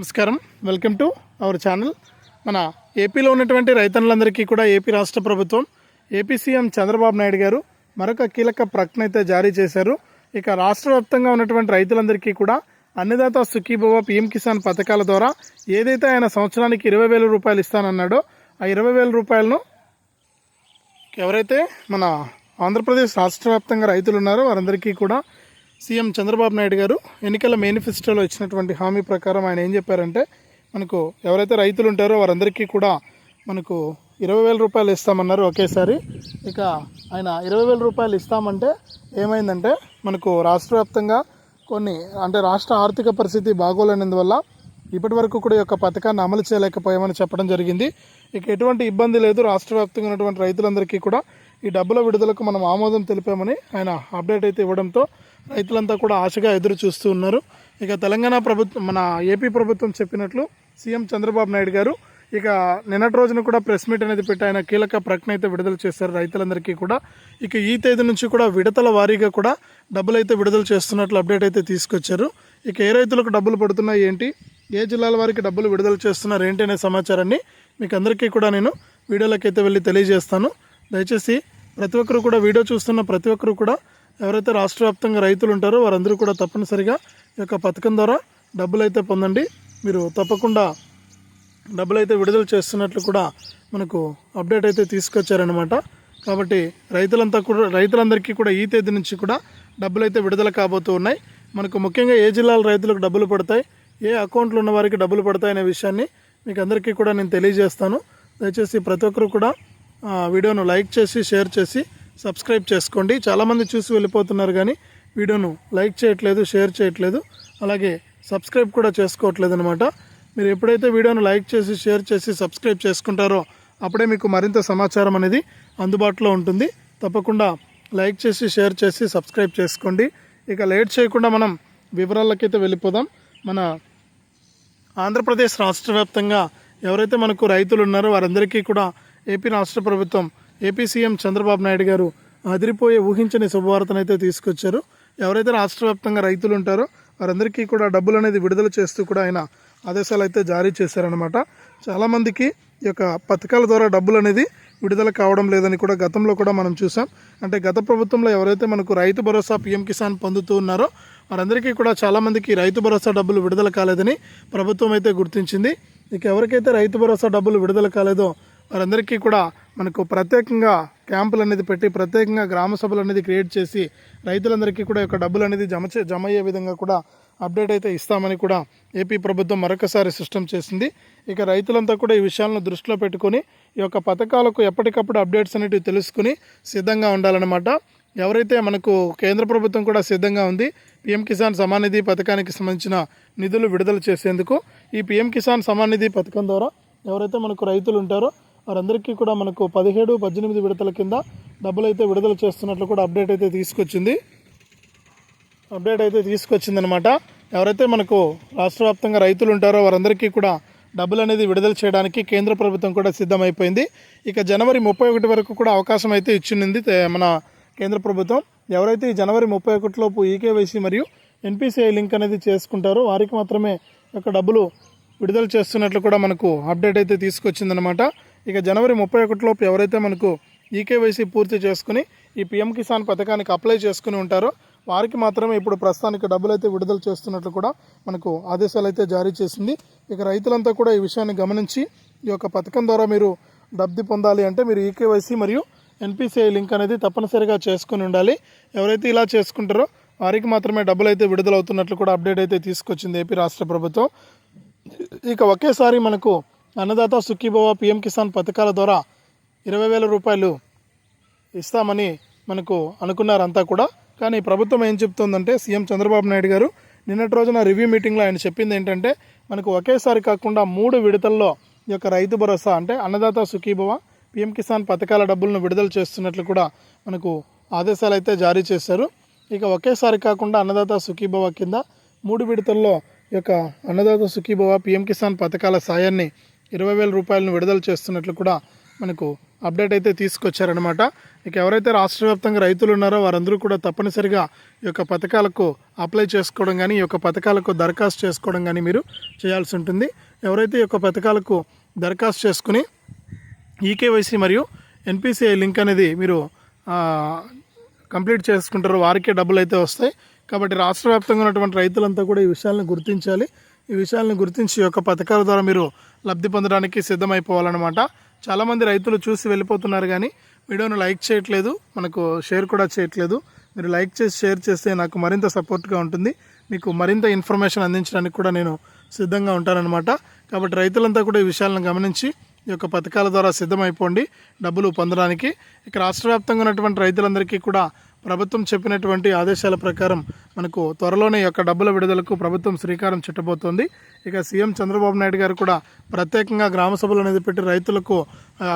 నమస్కారం. Welcome to our channel. మన ఏపీలో ఉన్నటువంటి రైతన్నులందరికీ కూడా ఏపీ రాష్ట్ర ప్రభుత్వం ఏపీ సీఎం చంద్రబాబు నాయుడు గారు మరొక కీలక ప్రకటన అయితే జారీ చేశారు. ఇక రాష్ట్ర వ్యాప్తంగా ఉన్నటువంటి రైతులందరికీ కూడా అన్నదాత సుఖీభవ పీఎం కిసాన్ పథకాల ద్వారా ఏదైతే ఆయన సంవత్సరానికి ఇరవై వేల రూపాయలు ఇస్తానన్నాడో ఆ ఇరవై వేల రూపాయలను ఎవరైతే మన ఆంధ్రప్రదేశ్ రాష్ట్ర వ్యాప్తంగా రైతులు ఉన్నారో వారందరికీ కూడా సీఎం చంద్రబాబు నాయుడు గారు ఎన్నికల మేనిఫెస్టోలో ఇచ్చినటువంటి హామీ ప్రకారం ఆయన ఏం చెప్పారంటే మనకు ఎవరైతే రైతులు ఉంటారో వారందరికీ కూడా మనకు ఇరవై వేల రూపాయలు ఇస్తామన్నారు ఒకేసారి. ఇక ఆయన ఇరవై వేల రూపాయలు ఇస్తామంటే ఏమైందంటే మనకు రాష్ట్ర వ్యాప్తంగా కొన్ని అంటే రాష్ట్ర ఆర్థిక పరిస్థితి బాగోలేనందువల్ల ఇప్పటి వరకు కూడా ఈ యొక్క పథకాన్ని అమలు చేయలేకపోయామని చెప్పడం జరిగింది. ఇక ఎటువంటి ఇబ్బంది లేదు రాష్ట్ర వ్యాప్తంగా ఉన్నటువంటి రైతులందరికీ కూడా ఈ డబ్బుల విడుదలకు మనం ఆమోదం తెలిపామని ఆయన అప్డేట్ అయితే ఇవ్వడంతో రైతులంతా కూడా ఆశగా ఎదురు చూస్తూ ఉన్నారు. ఇక తెలంగాణ ప్రభుత్వం మన ఏపీ ప్రభుత్వం చెప్పినట్లు సీఎం చంద్రబాబు నాయుడు గారు ఇక నిన్నటి రోజున కూడా ప్రెస్ మీట్ అనేది పెట్టి ఆయన కీలక ప్రకటన అయితే విడుదల చేశారు రైతులందరికీ కూడా. ఇక ఈ తేదీ నుంచి కూడా విడతల వారీగా కూడా డబ్బులు అయితే విడుదల చేస్తున్నట్లు అప్డేట్ అయితే తీసుకొచ్చారు. ఇక ఏ రైతులకు డబ్బులు పడుతున్నాయి ఏంటి? ఏ జిల్లాల వారికి డబ్బులు విడుదల చేస్తున్నారు ఏంటి అనే సమాచారాన్ని మీకు అందరికీ కూడా నేను వీడియోలోకి అయితే వెళ్ళి తెలియజేస్తాను. దయచేసి ప్రతి ఒక్కరు కూడా వీడియో చూస్తున్న ప్రతి ఒక్కరు కూడా ఎవరైతే రాష్ట్ర వ్యాప్తంగా రైతులు ఉంటారో వారందరూ కూడా తప్పనిసరిగా ఈ యొక్క పథకం ద్వారా డబ్బులు అయితే పొందండి. మీరు తప్పకుండా డబ్బులు అయితే విడుదల చేస్తున్నట్లు కూడా మనకు అప్డేట్ అయితే తీసుకొచ్చారనమాట కాబట్టి రైతులంతా కూడా రైతులందరికీ కూడా ఈ తేదీ నుంచి కూడా డబ్బులు అయితే విడుదల కాబోతూ ఉన్నాయి. మనకు ముఖ్యంగా ఏ జిల్లాల రైతులకు డబ్బులు పడతాయి ఏ అకౌంట్లు ఉన్న వారికి డబ్బులు పడతాయి అనే విషయాన్ని మీకు అందరికీ కూడా నేను తెలియజేస్తాను. దయచేసి ప్రతి ఒక్కరు కూడా ఆ, వీడియోను లైక్ చేసి షేర్ చేసి సబ్స్క్రైబ్ చేసుకోండి. చాలామంది చూసి వెళ్ళిపోతున్నారు కానీ వీడియోను లైక్ చేయట్లేదు షేర్ చేయట్లేదు. అలాగే సబ్స్క్రైబ్ కూడా చేసుకోవట్లేదు అనమాట మీరు ఎప్పుడైతే వీడియోను లైక్ చేసి షేర్ చేసి సబ్స్క్రైబ్ చేసుకుంటారో అప్పుడే మీకు మరింత సమాచారం అనేది అందుబాటులో ఉంటుంది. తప్పకుండా లైక్ చేసి షేర్ చేసి సబ్స్క్రైబ్ చేసుకోండి. ఇక లేట్ చేయకుండా మనం వివరాలకైతే వెళ్ళిపోదాం. మన ఆంధ్రప్రదేశ్ రాష్ట్ర వ్యాప్తంగా ఎవరైతే మనకు రైతులు ఉన్నారో వారందరికీ కూడా ఏపీ రాష్ట్ర ప్రభుత్వం ఏపీ సీఎం చంద్రబాబు నాయుడు గారు అదిరిపోయే ఊహించని శుభవార్తనైతే తీసుకొచ్చారు. ఎవరైతే రాష్ట్ర వ్యాప్తంగా రైతులు ఉంటారో వారందరికీ కూడా డబ్బులు అనేది విడుదల చేస్తూ కూడా ఆయన ఆదేశాలు అయితే జారీ చేశారనమాట చాలామందికి ఈ యొక్క పథకాల ద్వారా డబ్బులు అనేది విడుదల కావడం లేదని కూడా గతంలో కూడా మనం చూసాం. అంటే గత ప్రభుత్వంలో ఎవరైతే మనకు రైతు భరోసా పీఎం కిసాన్ పొందుతూ ఉన్నారో వారందరికీ కూడా చాలామందికి రైతు భరోసా డబ్బులు విడుదల కాలేదని ప్రభుత్వం అయితే గుర్తించింది. ఇక ఎవరికైతే రైతు భరోసా డబ్బులు విడుదల కాలేదో వారందరికీ కూడా మనకు ప్రత్యేకంగా క్యాంపులు అనేది పెట్టి ప్రత్యేకంగా గ్రామ సభలు అనేది క్రియేట్ చేసి రైతులందరికీ కూడా యొక్క డబ్బులు అనేది జమ చే జమ అయ్యే విధంగా కూడా అప్డేట్ అయితే ఇస్తామని కూడా ఏపీ ప్రభుత్వం మరొకసారి సిస్టమ్ చేసింది. ఇక రైతులంతా కూడా ఈ విషయాలను దృష్టిలో పెట్టుకొని ఈ యొక్క పథకాలకు ఎప్పటికప్పుడు అప్డేట్స్ అనేటివి తెలుసుకుని సిద్ధంగా ఉండాలన్నమాట. ఎవరైతే మనకు కేంద్ర ప్రభుత్వం కూడా సిద్ధంగా ఉంది పిఎం కిసాన్ సమానిధి పథకానికి సంబంధించిన నిధులు విడుదల చేసేందుకు ఈ పిఎం కిసాన్ సమాన్ నిధి పథకం ద్వారా ఎవరైతే మనకు రైతులు ఉంటారో వారందరికీ కూడా మనకు పదిహేడు పద్దెనిమిది విడతల కింద డబ్బులు అయితే విడుదల చేస్తున్నట్లు కూడా అప్డేట్ అయితే తీసుకొచ్చింది. అప్డేట్ అయితే తీసుకొచ్చిందనమాట. ఎవరైతే మనకు రాష్ట్ర వ్యాప్తంగా రైతులు ఉంటారో వారందరికీ కూడా డబ్బులు అనేది విడుదల చేయడానికి కేంద్ర ప్రభుత్వం కూడా సిద్ధమైపోయింది. ఇక జనవరి ముప్పై ఒకటి వరకు కూడా అవకాశం అయితే ఇచ్చింది మన కేంద్ర ప్రభుత్వం. ఎవరైతే ఈ జనవరి ముప్పై ఒకటిలోపు ఈకేవైసీ మరియు ఎన్పిసిఐ లింక్ అనేది చేసుకుంటారో వారికి మాత్రమే ఒక యొక్క డబ్బులు విడుదల చేస్తున్నట్లు కూడా మనకు అప్డేట్ అయితే తీసుకొచ్చిందనమాట. ఇక జనవరి ముప్పై ఒకటిలోపు ఎవరైతే మనకు ఈకేవైసీ పూర్తి చేసుకుని ఈ పిఎం కిసాన్ పథకానికి అప్లై చేసుకుని ఉంటారో వారికి మాత్రమే ఇప్పుడు ప్రస్తుతానికి డబ్బులు అయితే విడుదల చేస్తున్నట్లు కూడా మనకు ఆదేశాలు అయితే జారీ చేసింది. ఇక రైతులంతా కూడా ఈ విషయాన్ని గమనించి ఈ యొక్క పథకం ద్వారా మీరు లబ్ధి పొందాలి అంటే మీరు ఈకేవైసీ మరియు ఎన్పిసిఐ లింక్ అనేది తప్పనిసరిగా చేసుకుని ఉండాలి. ఎవరైతే ఇలా చేసుకుంటారో వారికి మాత్రమే డబ్బులు అయితే విడుదలవుతున్నట్లు కూడా అప్డేట్ అయితే తీసుకొచ్చింది ఏపీ రాష్ట్ర ప్రభుత్వం. ఇక ఒకేసారి మనకు అన్నదాత సుఖీభవ పిఎం కిసాన్ పథకాల ద్వారా ఇరవై వేల రూపాయలు ఇస్తామని మనకు అనుకున్నారంతా కూడా. కానీ ప్రభుత్వం ఏం చెప్తుందంటే సీఎం చంద్రబాబు నాయుడు గారు నిన్నటి రోజున రివ్యూ మీటింగ్లో ఆయన చెప్పింది ఏంటంటే మనకు ఒకేసారి కాకుండా మూడు విడతల్లో ఈ యొక్క రైతు భరోసా అంటే అన్నదాత సుఖీభవ పిఎం కిసాన్ పథకాల డబ్బులను విడుదల చేస్తున్నట్లు కూడా మనకు ఆదేశాలు అయితే జారీ చేశారు. ఇక ఒకేసారి కాకుండా అన్నదాత సుఖీభవ కింద మూడు విడతల్లో ఈ యొక్క అన్నదాత సుఖీభవ పిఎం కిసాన్ పథకాల సాయాన్ని ఇరవై వేల రూపాయలను విడుదల చేస్తున్నట్లు కూడా మనకు అప్డేట్ అయితే తీసుకొచ్చారనమాట ఇక ఎవరైతే రాష్ట్ర వ్యాప్తంగా రైతులు ఉన్నారో వారందరూ కూడా తప్పనిసరిగా ఈ యొక్క పథకాలకు అప్లై చేసుకోవడం కానీ ఈ యొక్క పథకాలకు దరఖాస్తు చేసుకోవడం కానీ మీరు చేయాల్సి ఉంటుంది. ఎవరైతే ఈ యొక్క పథకాలకు దరఖాస్తు చేసుకుని ఈకేవైసీ మరియు ఎన్పిసిఐ లింక్ అనేది మీరు కంప్లీట్ చేసుకుంటారో వారికే డబ్బులు అయితే వస్తాయి. కాబట్టి రాష్ట్ర వ్యాప్తంగా ఉన్నటువంటి రైతులంతా కూడా ఈ విషయాలను గుర్తించాలి. ఈ విషయాలను గుర్తించి ఈ యొక్క పథకాల ద్వారా మీరు లబ్ధి పొందడానికి సిద్ధమైపోవాలన్నమాట. చాలామంది రైతులు చూసి వెళ్ళిపోతున్నారు కానీ వీడియోను లైక్ చేయట్లేదు మనకు షేర్ కూడా చేయట్లేదు. మీరు లైక్ చేసి షేర్ చేస్తే నాకు మరింత సపోర్ట్గా ఉంటుంది. మీకు మరింత ఇన్ఫర్మేషన్ అందించడానికి కూడా నేను సిద్ధంగా ఉంటానన్నమాట. కాబట్టి రైతులంతా కూడా ఈ విషయాలను గమనించి ఈ యొక్క పథకాల ద్వారా సిద్ధమైపోండి. డబ్బులు పొందడానికి ఇక రాష్ట్ర వ్యాప్తంగా ఉన్నటువంటి రైతులందరికీ కూడా ప్రభుత్వం చెప్పినటువంటి ఆదేశాల ప్రకారం మనకు త్వరలోనే యొక్క డబ్బుల విడుదలకు ప్రభుత్వం శ్రీకారం చుట్టబోతోంది. ఇక సీఎం చంద్రబాబు నాయుడు గారు కూడా ప్రత్యేకంగా గ్రామ సభలు అనేది పెట్టి రైతులకు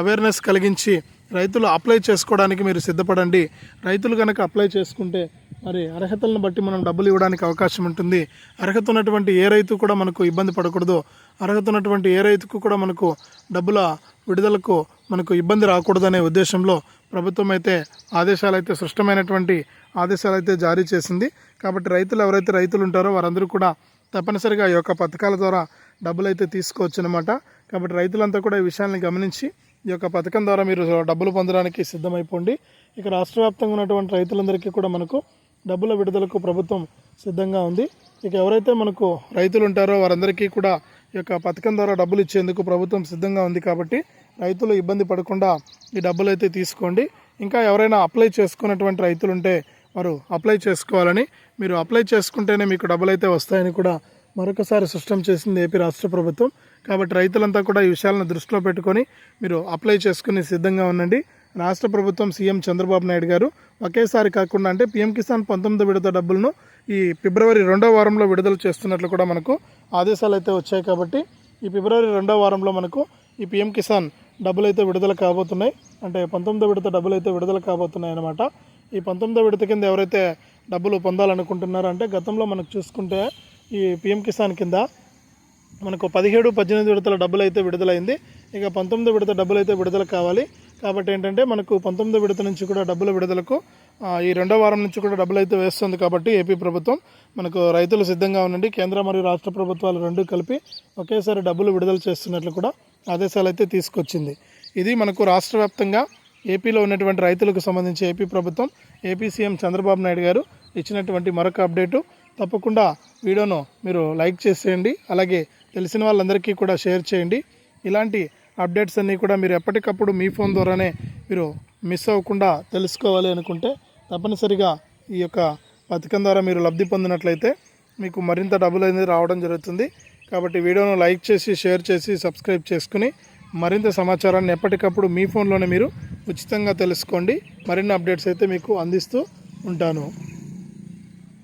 అవేర్నెస్ కలిగించి రైతులు అప్లై చేసుకోవడానికి మీరు సిద్ధపడండి. రైతులు కనుక అప్లై చేసుకుంటే మరి అర్హతలను బట్టి మనం డబ్బులు ఇవ్వడానికి అవకాశం ఉంటుంది. అర్హత ఉన్నటువంటి ఏ రైతు కూడా మనకు ఇబ్బంది పడకూడదు. అర్హత ఉన్నటువంటి ఏ రైతుకు కూడా మనకు డబ్బుల విడుదలకు మనకు ఇబ్బంది రాకూడదనే ఉద్దేశంలో ప్రభుత్వం అయితే ఆదేశాలు అయితే స్పష్టమైనటువంటి ఆదేశాలు అయితే జారీ చేసింది. కాబట్టి రైతులు ఎవరైతే రైతులు ఉంటారో వారందరూ కూడా తప్పనిసరిగా ఈ యొక్క పథకాల ద్వారా డబ్బులు అయితే తీసుకోవచ్చు అనమాట కాబట్టి రైతులంతా కూడా ఈ విషయాన్ని గమనించి ఈ యొక్క పథకం ద్వారా మీరు డబ్బులు పొందడానికి సిద్ధమైపోండి. ఇక రాష్ట్ర వ్యాప్తంగా ఉన్నటువంటి రైతులందరికీ కూడా మనకు డబ్బుల విడుదలకు ప్రభుత్వం సిద్ధంగా ఉంది. ఇక ఎవరైతే మనకు రైతులు ఉంటారో వారందరికీ కూడా యొక్క పథకం ద్వారా డబ్బులు ఇచ్చేందుకు ప్రభుత్వం సిద్ధంగా ఉంది కాబట్టి రైతులు ఇబ్బంది పడకుండా ఈ డబ్బులు అయితే తీసుకోండి. ఇంకా ఎవరైనా అప్లై చేసుకున్నటువంటి రైతులు ఉంటే వారు అప్లై చేసుకోవాలని మీరు అప్లై చేసుకుంటేనే మీకు డబ్బులు అయితే వస్తాయని కూడా మరొకసారి స్పష్టం చేసింది ఏపీ రాష్ట్ర ప్రభుత్వం. కాబట్టి రైతులంతా కూడా ఈ విషయాలను దృష్టిలో పెట్టుకొని మీరు అప్లై చేసుకుని సిద్ధంగా ఉండండి. రాష్ట్ర ప్రభుత్వం సీఎం చంద్రబాబు నాయుడు గారు ఒకేసారి కాకుండా అంటే పీఎం కిసాన్ పంతొమ్మిది విడత డబ్బులను ఈ ఫిబ్రవరి రెండో వారంలో విడుదల చేస్తున్నట్లు కూడా మనకు ఆదేశాలు అయితే వచ్చాయి కాబట్టి ఈ ఫిబ్రవరి రెండో వారంలో మనకు ఈ పీఎం కిసాన్ డబ్బులు అయితే విడుదల కాబోతున్నాయి. అంటే పంతొమ్మిదో విడత డబ్బులు అయితే విడుదల కాబోతున్నాయి అన్నమాట. ఈ పంతొమ్మిదో విడత కింద ఎవరైతే డబ్బులు పొందాలనుకుంటున్నారో అంటే గతంలో మనకు చూసుకుంటే ఈ పీఎం కిసాన్ కింద మనకు పదిహేడు పద్దెనిమిది విడతల డబ్బులు అయితే విడుదలైంది. ఇక పంతొమ్మిది విడత డబ్బులు అయితే విడుదల కావాలి. కాబట్టి ఏంటంటే మనకు పంతొమ్మిది విడత నుంచి కూడా డబ్బుల విడుదలకు ఈ రెండో వారం నుంచి కూడా డబ్బులు అయితే వేస్తుంది కాబట్టి ఏపీ ప్రభుత్వం మనకు రైతులు సిద్ధంగా ఉండండి. కేంద్ర మరియు రాష్ట్ర ప్రభుత్వాలు రెండు కలిపి ఒకేసారి డబ్బులు విడుదల చేస్తున్నట్లు కూడా ఆదేశాలు అయితే తీసుకొచ్చింది. ఇది మనకు రాష్ట్ర వ్యాప్తంగా ఏపీలో ఉన్నటువంటి రైతులకు సంబంధించి ఏపీ ప్రభుత్వం ఏపీ సీఎం చంద్రబాబు నాయుడు గారు ఇచ్చినటువంటి మరొక అప్డేటు. తప్పకుండా వీడియోను మీరు లైక్ చేసేయండి. అలాగే తెలిసిన వాళ్ళందరికీ కూడా షేర్ చేయండి. ఇలాంటి అప్డేట్స్ అన్నీ కూడా మీరు ఎప్పటికప్పుడు మీ ఫోన్ ద్వారానే మీరు మిస్ అవ్వకుండా తెలుసుకోవాలి అనుకుంటే తప్పనిసరిగా ఈ యొక్క పథకం ద్వారా మీరు లబ్ధి పొందినట్లయితే మీకు మరింత డబ్బులు అనేది రావడం జరుగుతుంది. కాబట్టి వీడియోను లైక్ చేసి షేర్ చేసి సబ్స్క్రైబ్ చేసుకుని మరింత సమాచారాన్ని ఎప్పటికప్పుడు మీ ఫోన్లోనే మీరు ఉచితంగా తెలుసుకోండి. మరిన్ని అప్డేట్స్ అయితే మీకు అందిస్తూ ఉంటాను.